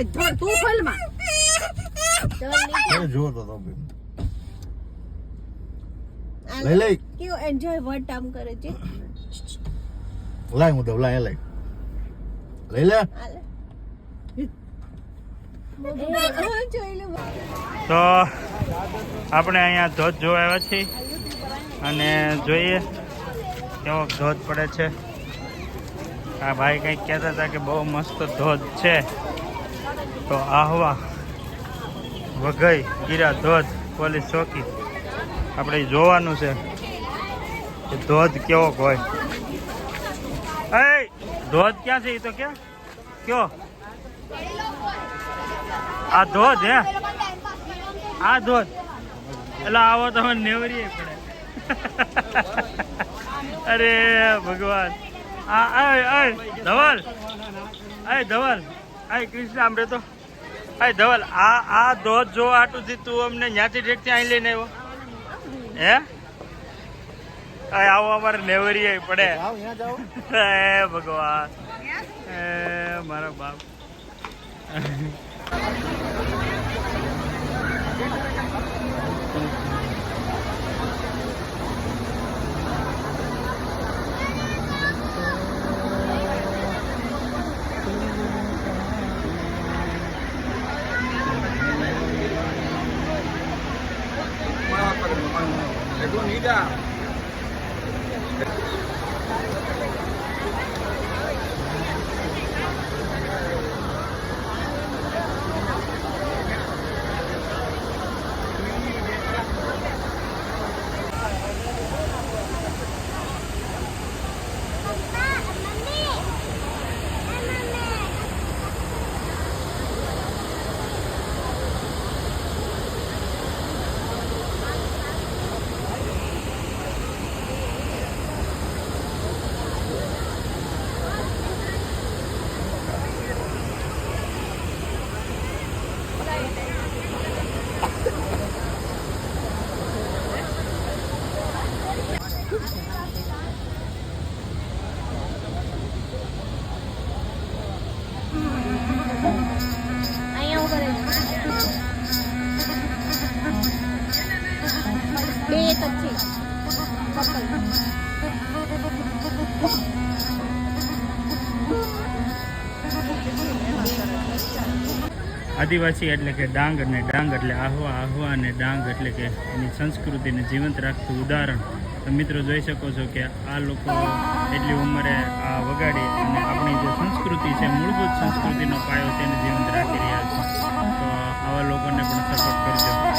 ભાઈ ધોર તું ખોલમાં. જો તો તો બી. લઈ લઈ. કેવો એન્જોય વર્ડ આમ કરે છે. લાય હું દઉં લાય લઈ લઈ લો. તો આપણે અહીંયા ધોધ જોવા આવ્યા છીએ અને જોઈએ કેવો ધોધ પડે છે. આ ભાઈ કંઈક કહેતા હતા કે બહુ મસ્ત ધોધ છે. તો આહવા, વઘઈ ગીરા ધોધ, પોલીસ ચોકી. આપણે જોવાનું છે કે ધોધ કેવો હોય. એ ધોધ ક્યાં છે એ તો ક્યાં? કયો? આ ધોધ હે? આ ધોધ. એટલે આવો તમે નેવરીએ પડે. અરે ભગવાન. આ ધવલ. અય ધવલ. આય કૃષ્ણ આમરે તો આય ધવલ આ આ ધોધ જો આટું થી તું અમને ન્યાથી ઠેકથી ત્યાં લઈને આવ્યો. હે? આવો અમારે નેવરીએ પડે. હે ભગવાન. હે મારા બાપ. અહીંયા આદિવાસી એટલે કે ડાંગ અને ડાંગ એટલે આહવા આહવા અને ડાંગ એટલે કે એની સંસ્કૃતિને જીવંત રાખતું ઉદાહરણ. તો મિત્રો જોઈ શકો છો કે આ લોકો એટલી ઉંમરે આ વગાડી અને આપણી જે સંસ્કૃતિ છે, મૂળભૂત સંસ્કૃતિનો પાયો તેને જીવંત રાખી રહ્યા છે. તો આવા લોકોને પણ સપોર્ટ કરજો.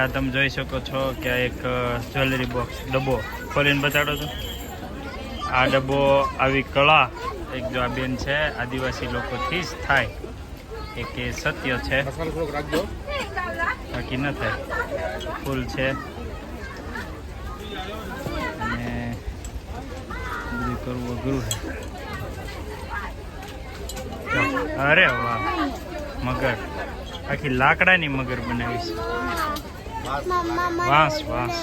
આ તમે જોઈ શકો છો કે આ એક જ્વેલરી બોક્સ ડબ્બો. ખોલીને બતાડો છો? આ ડબ્બો આવી કળા એક જો આ બેન છે આદિવાસી લોકોથી જ થાય. એક એ સત્ય છે. બાકી ન થાય. ફૂલ છે. અને બધું કરવું અઘરું છે. અરે વાહ. મગર. આખી લાકડાની મગર બનાવી છે. વાંસ વાંસ.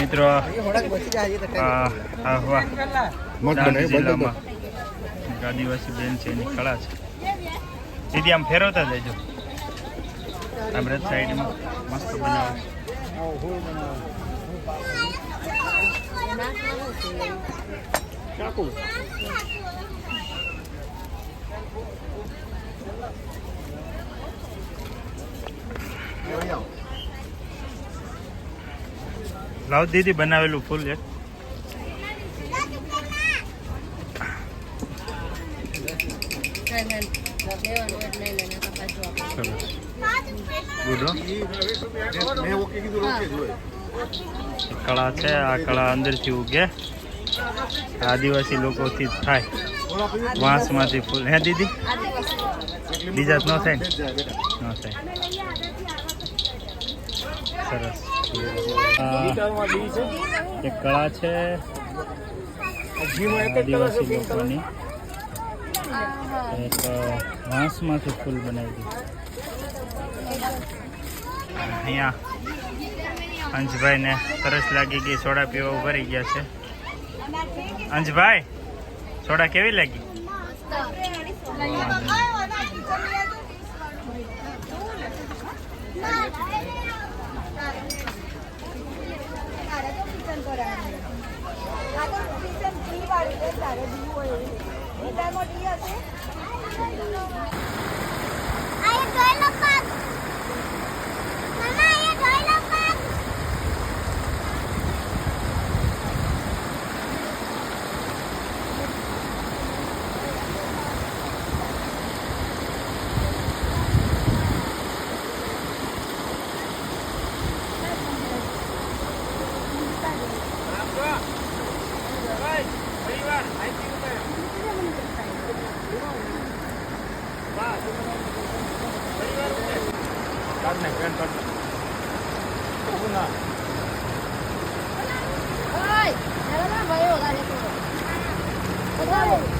મિત્રો આદિવાસી બેન છે, એની કળા છે. સીધી આમ ફેરવતા જજો. આમ રથ સાઈડમાં મસ્ત બનાવે છે. લાવ દીદી બનાવેલું ફૂલ હોય કળા છે આ કળા અંદરથી ઉગે. આદિવાસી લોકોથી જ થાય. વાંસમાંથી ફૂલ. હે દીદી? બીજા ન થાય ન? થાય. સરસ. એક કળા છે આદિવાસી લોકોની. એક વાંસમાંથી ફૂલ બનાવી દીધું અહીંયા અંશભાઈને તરસ લાગી ગઈ. સોડા પીવા ઉભરી ગયા છે. અંશભાઈ સોડા કેવી લાગી? ભાઈ